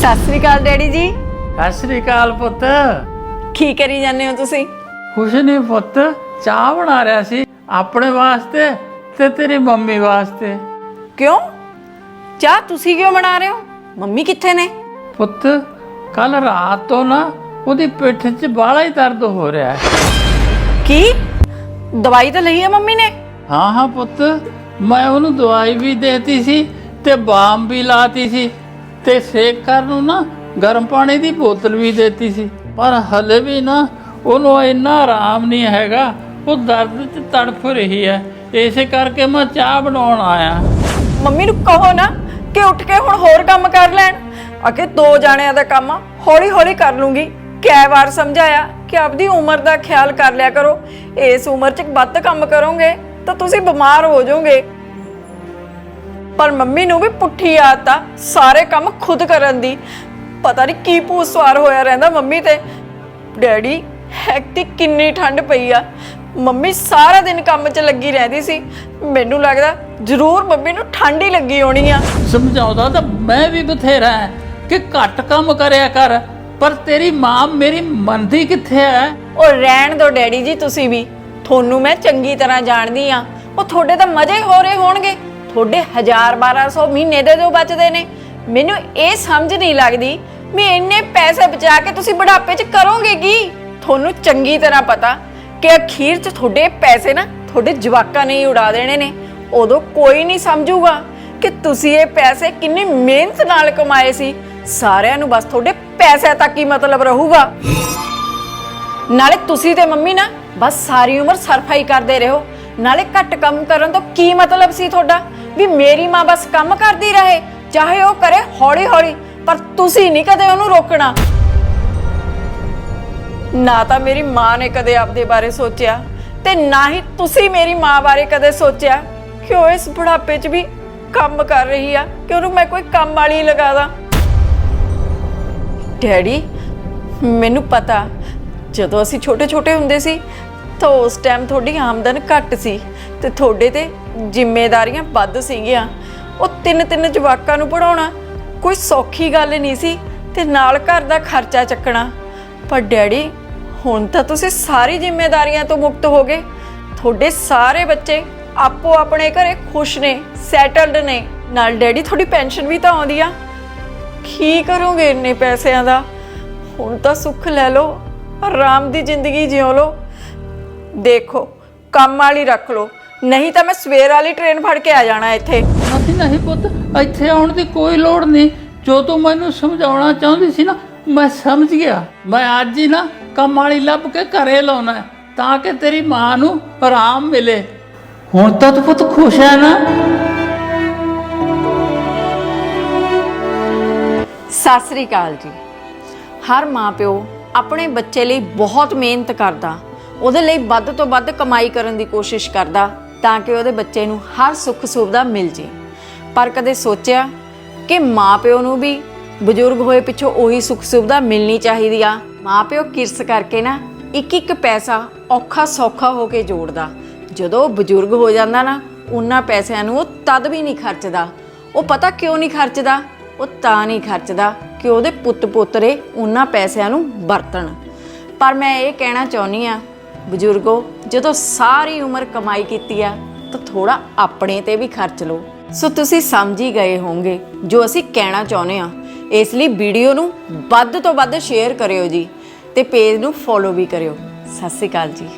ਸਤਿ ਸ੍ਰੀ ਅਕਾਲ daddy ਜੀ। ਸਤਿ ਸ੍ਰੀ ਅਕਾਲ ਪੁੱਤ। ਕੀ ਕਰੀ ਜਾਂਦੇ ਹੋ ਤੁਸੀਂ? ਕੁਛ ਨਹੀਂ ਪੁੱਤ ਚਾਹ ਬਣਾ ਰਿਹਾ ਸੀ ਆਪਣੇ ਵਾਸਤੇ ਤੇ ਤੇਰੀ ਮੰਮੀ ਵਾਸਤੇ। ਕਿਉਂ? ਚਾਹ ਤੁਸੀਂ ਕਿਉਂ ਬਣਾ ਰਹੇ ਹੋ? ਮੰਮੀ ਕਿੱਥੇ ਨੇ? ਪੁੱਤ ਕੱਲ ਰਾਤ ਤੋਂ ਨਾ ਉਹਦੀ ਪਿੱਠ 'ਚ ਬਾਹਲਾ ਹੀ ਦਰਦ ਹੋ ਰਿਹਾ ਹੈ। ਕੀ? ਦਵਾਈ ਤਾਂ ਲਈ ਹੈ ਮੰਮੀ ਨੇ? ਹਾਂ ਹਾਂ ਪੁੱਤ ਮੈਂ ਉਹਨੂੰ ਦਵਾਈ ਵੀ ਦੇਤੀ ਸੀ ਤੇ ਬਾਮ ਵੀ ਲਾਤੀ ਸੀ। ਤੇ ਸੇਕ ਕਰਨ ਨੂੰ ਨਾ ਗਰਮ ਪਾਣੀ ਦੀ ਬੋਤਲ ਵੀ ਦੇਤੀ ਸੀ। ਪਰ ਹਲੇ ਵੀ ਨਾ ਉਹਨੂੰ ਇੰਨਾ ਆਰਾਮ ਨਹੀਂ ਹੈਗਾ। ਉਹ ਦਰਦ 'ਚ ਤੜਫ ਰਹੀ ਹੈ। ਇਸੇ ਕਰਕੇ ਮੈਂ ਚਾਹ ਬਣਾਉਣ ਆਇਆ। ਮੰਮੀ ਨੂੰ ਕਹੋ ਨਾ ਕਿ ਉੱਠ ਕੇ ਹੁਣ ਹੋਰ ਕੰਮ ਕਰ ਲੈਣ। ਅਕੇ ਦੋ ਜਾਣਿਆਂ ਦਾ ਕੰਮ ਹੌਲੀ ਹੌਲੀ ਕਰ ਲੂੰਗੀ। ਕਈ ਵਾਰ ਸਮਝਾਇਆ ਕਿ ਆਪਦੀ ਉਮਰ ਦਾ ਖਿਆਲ ਕਰ ਲਿਆ ਕਰੋ। ਇਸ ਉਮਰ 'ਚ ਵੱਧ ਕੰਮ ਕਰੋਗੇ ਤਾਂ ਤੁਸੀਂ ਬਿਮਾਰ ਹੋ ਜਾਓਗੇ। ਪਰ ਮੰਮੀ ਨੂੰ ਵੀ ਪੁੱਠੀ ਆਦਤ ਆ ਸਾਰੇ ਕੰਮ ਖੁਦ ਕਰਨ ਦੀ। ਪਤਾ ਨਹੀਂ ਕੀ ਭੂਤ ਸਵਾਰ ਹੋਇਆ ਰਹਿੰਦਾ ਮੰਮੀ ਤੇ। ਡੈਡੀ ਹੈਕਤੀ ਕਿੰਨੀ ਠੰਡ ਪਈ ਆ। ਮੰਮੀ ਸਾਰਾ ਦਿਨ ਕੰਮ 'ਚ ਲੱਗੀ ਰਹਿੰਦੀ ਸੀ। ਮੈਨੂੰ ਲੱਗਦਾ ਜ਼ਰੂਰ ਮੰਮੀ ਨੂੰ ਠੰਡ ਹੀ ਲੱਗੀ ਹੋਣੀ ਆ। ਸਮਝਾਉਂਦਾ ਤਾਂ ਮੈਂ ਵੀ ਬਥੇਰਾ ਹੈ ਕਿ ਘੱਟ ਕੰਮ ਕਰਿਆ ਕਰ ਪਰ ਤੇਰੀ ਮਾਂ ਮੇਰੀ ਮੰਨਦੀ ਕਿੱਥੇ ਹੈ? ਉਹ ਰਹਿਣ ਦੋ ਡੈਡੀ ਜੀ ਤੁਸੀਂ ਵੀ। ਤੁਹਾਨੂੰ ਮੈਂ ਚੰਗੀ ਤਰ੍ਹਾਂ ਜਾਣਦੀ ਆ। ਉਹ ਤੁਹਾਡੇ ਤਾਂ ਮਜ਼ੇ ਹੋ ਰਹੇ ਹੋਣਗੇ। ਤੁਹਾਡੇ 1000 1200 ਮਹੀਨੇ ਦੇ ਜੋ ਬਚਦੇ ਨੇ। ਮੈਨੂੰ ਇਹ ਸਮਝ ਨਹੀਂ ਲੱਗਦੀ ਵੀ ਇੰਨੇ ਪੈਸੇ ਬਚਾ ਕੇ ਤੁਸੀਂ ਬੁਢਾਪੇ 'ਚ ਕਰੋਗੇ ਕੀ? ਤੁਹਾਨੂੰ ਚੰਗੀ ਤਰ੍ਹਾਂ ਪਤਾ ਕਿ ਅਖੀਰ 'ਚ ਤੁਹਾਡੇ ਪੈਸੇ ਨਾ ਤੁਹਾਡੇ ਜਵਾਕਾਂ ਨੇ ਹੀ ਉਡਾ ਦੇਣੇ ਨੇ। ਉਦੋਂ ਕੋਈ ਨਹੀਂ ਸਮਝੂਗਾ ਕਿ ਤੁਸੀਂ ਇਹ ਪੈਸੇ ਕਿੰਨੀ ਮਿਹਨਤ ਨਾਲ ਕਮਾਏ ਸੀ। ਸਾਰਿਆਂ ਨੂੰ ਬਸ ਤੁਹਾਡੇ ਪੈਸੇ ਤੱਕ ਹੀ ਮਤਲਬ ਰਹੂਗਾ। ਨਾਲੇ ਤੁਸੀਂ ਤੇ ਮੰਮੀ ਨਾ ਬਸ ਸਾਰੀ ਉਮਰ ਸਰਫਾਈ ਕਰਦੇ ਰਹੋ। ਨਾਲੇ ਘੱਟ ਕੰਮ ਕਰਨ ਤੋਂ ਕੀ ਮਤਲਬ ਸੀ ਤੁਹਾਡਾ? ਵੀ ਮੇਰੀ ਮਾਂ ਬਸ ਕੰਮ ਕਰਦੀ ਰਹੇ, ਚਾਹੇ ਉਹ ਕਰੇ ਹੌਲੀ ਹੌਲੀ ਪਰ ਤੁਸੀਂ ਨਹੀਂ ਕਦੇ ਉਹਨੂੰ ਰੋਕਣਾ। ਨਾ ਤਾਂ ਮੇਰੀ ਮਾਂ ਨੇ ਕਦੇ ਆਪਦੇ ਬਾਰੇ ਸੋਚਿਆ, ਤੇ ਨਾ ਹੀ ਤੁਸੀਂ ਮੇਰੀ ਮਾਂ ਬਾਰੇ ਕਦੇ ਸੋਚਿਆ ਕਿ ਉਹ ਇਸ ਬੁਢਾਪੇ 'ਚ ਵੀ ਕੰਮ ਕਰ ਰਹੀ ਆ, ਕਿ ਉਹਨੂੰ ਮੈਂ ਕੋਈ ਕੰਮ ਵਾਲੀ ਲਗਾ ਦਾਂ। ਡੈਡੀ, ਮੈਨੂੰ ਪਤਾ, ਜਦੋਂ ਅਸੀਂ ਛੋਟੇ-ਛੋਟੇ ਹੁੰਦੇ ਸੀ, ਤਾਂ ਉਸ ਟਾਈਮ ਤੁਹਾਡੀ ਆਮਦਨ ਘੱਟ ਸੀ, ਤੇ ਤੁਹਾਡੇ ਤੇ ਜ਼ਿੰਮੇਵਾਰੀਆਂ ਵੱਧ ਸੀਗੀਆਂ। ਉਹ ਤਿੰਨ ਤਿੰਨ ਜਵਾਕਾਂ ਨੂੰ ਪੜਾਉਣਾ ਕੋਈ ਸੌਖੀ ਗੱਲ ਨਹੀਂ ਸੀ ਤੇ ਨਾਲ ਘਰ ਦਾ ਖਰਚਾ ਚੱਕਣਾ। ਪਰ ਡੈਡੀ, ਹੁਣ ਤਾਂ ਤੁਸੀਂ ਸਾਰੀ ਜ਼ਿੰਮੇਵਾਰੀਆਂ ਤੋਂ ਮੁਕਤ ਹੋ ਗਏ। ਤੁਹਾਡੇ ਸਾਰੇ ਬੱਚੇ ਆਪੋ ਆਪਣੇ ਘਰੇ ਖੁਸ਼ ਨੇ ਸੈਟਲਡ ਨੇ। ਨਾਲ ਡੈਡੀ, ਤੁਹਾਡੀ ਪੈਨਸ਼ਨ ਵੀ ਤਾਂ ਆਉਂਦੀ ਆ। ਕੀ ਕਰੋਗੇ ਇੰਨੇ ਪੈਸਿਆਂ ਦਾ? ਹੁਣ ਤਾਂ ਸੁੱਖ ਲੈ ਲਓ, ਆਰਾਮ ਦੀ ਜ਼ਿੰਦਗੀ ਜਿਉ ਲਓ। ਦੇਖੋ, ਕੰਮ ਵਾਲੀ ਰੱਖ ਲਓ। ਨਹੀਂ ਤਾਂ ਮੈਂ ਸਵੇਰ ਵਾਲੀ ਟ੍ਰੇਨ ਫੜ ਕੇ ਆ ਜਾਣਾ ਇੱਥੇ। ਨਹੀਂ ਨਹੀਂ ਪੁੱਤ ਇੱਥੇ ਆਉਣ ਦੀ ਕੋਈ ਲੋੜ ਨਹੀਂ। ਜੋ ਤੂੰ ਮੈਨੂੰ ਸਮਝਾਉਣਾ ਚਾਹੁੰਦੀ ਸੀ ਨਾ ਮੈਂ ਸਮਝ ਗਿਆ। ਮੈਂ ਅੱਜ ਹੀ ਨਾ ਕੰਮ ਵਾਲੀ ਲੱਭ ਕੇ ਘਰੇ ਲਾਉਣਾ ਹੈ, ਤਾਂ ਕਿ ਤੇਰੀ ਮਾਂ ਨੂੰ ਆਰਾਮ ਮਿਲੇ। ਹੁਣ ਤਾਂ ਤੂੰ ਪੁੱਤ ਖੁਸ਼ ਹੈ ਨਾ? ਸਤਿ ਸ੍ਰੀ ਅਕਾਲ ਜੀ। ਹਰ ਮਾਪਿਓ ਆਪਣੇ ਬੱਚੇ ਲਈ ਬਹੁਤ ਮਿਹਨਤ ਕਰਦਾ ਉਹਦੇ ਲਈ ਵੱਧ ਤੋਂ ਵੱਧ ਕਮਾਈ ਕਰਨ ਦੀ ਕੋਸ਼ਿਸ਼ ਕਰਦਾ ਤਾਂ ਕਿ ਉਹਦੇ ਬੱਚੇ ਨੂੰ ਹਰ ਸੁੱਖ ਸੁਵਿਧਾ ਮਿਲ ਜੇ। ਪਰ ਕਦੇ ਸੋਚਿਆ ਕਿ ਮਾਪਿਓ ਨੂੰ ਵੀ ਬਜ਼ੁਰਗ ਹੋਏ ਪਿੱਛੋਂ ਉਹੀ ਸੁੱਖ ਸੁਵਿਧਾ ਮਿਲਣੀ ਚਾਹੀਦੀ ਆ? ਮਾਪਿਓ ਕਿਰਸ ਕਰਕੇ ਨਾ ਇੱਕ ਇੱਕ ਪੈਸਾ ਔਖਾ ਸੌਖਾ ਹੋ ਕੇ ਜੋੜਦਾ। ਜਦੋਂ ਉਹ ਬਜ਼ੁਰਗ ਹੋ ਜਾਂਦਾ ਨਾ, ਉਹਨਾਂ ਪੈਸਿਆਂ ਨੂੰ ਉਹ ਤਦ ਵੀ ਨਹੀਂ ਖਰਚਦਾ। ਉਹ ਪਤਾ ਕਿਉਂ ਨਹੀਂ ਖਰਚਦਾ? ਉਹ ਤਾਂ ਨਹੀਂ ਖਰਚਦਾ ਕਿ ਉਹਦੇ ਪੁੱਤ ਪੋਤਰੇ ਉਹਨਾਂ ਪੈਸਿਆਂ ਨੂੰ ਵਰਤਣ। ਪਰ ਮੈਂ ਇਹ ਕਹਿਣਾ ਚਾਹੁੰਦੀ ਆ ਬਜ਼ੁਰਗੋ, ਜਦੋਂ ਸਾਰੀ ਉਮਰ ਕਮਾਈ ਕੀਤੀ ਆ, ਤਾਂ ਥੋੜਾ ਆਪਣੇ ਤੇ ਵੀ ਖਰਚ ਲਓ। ਸੋ ਤੁਸੀਂ ਸਮਝ ਹੀ ਗਏ ਹੋਵੋਗੇ ਜੋ ਅਸੀਂ ਕਹਿਣਾ ਚਾਹੁੰਦੇ ਆ ਇਸ ਲਈ ਵੀਡੀਓ ਨੂੰ ਵੱਧ ਤੋਂ ਵੱਧ ਸ਼ੇਅਰ ਕਰਿਓ ਜੀ ਤੇ ਪੇਜ ਨੂੰ ਫੋਲੋ ਵੀ ਕਰਿਓ। ਸਤਿ ਸ਼੍ਰੀ ਅਕਾਲ ਜੀ।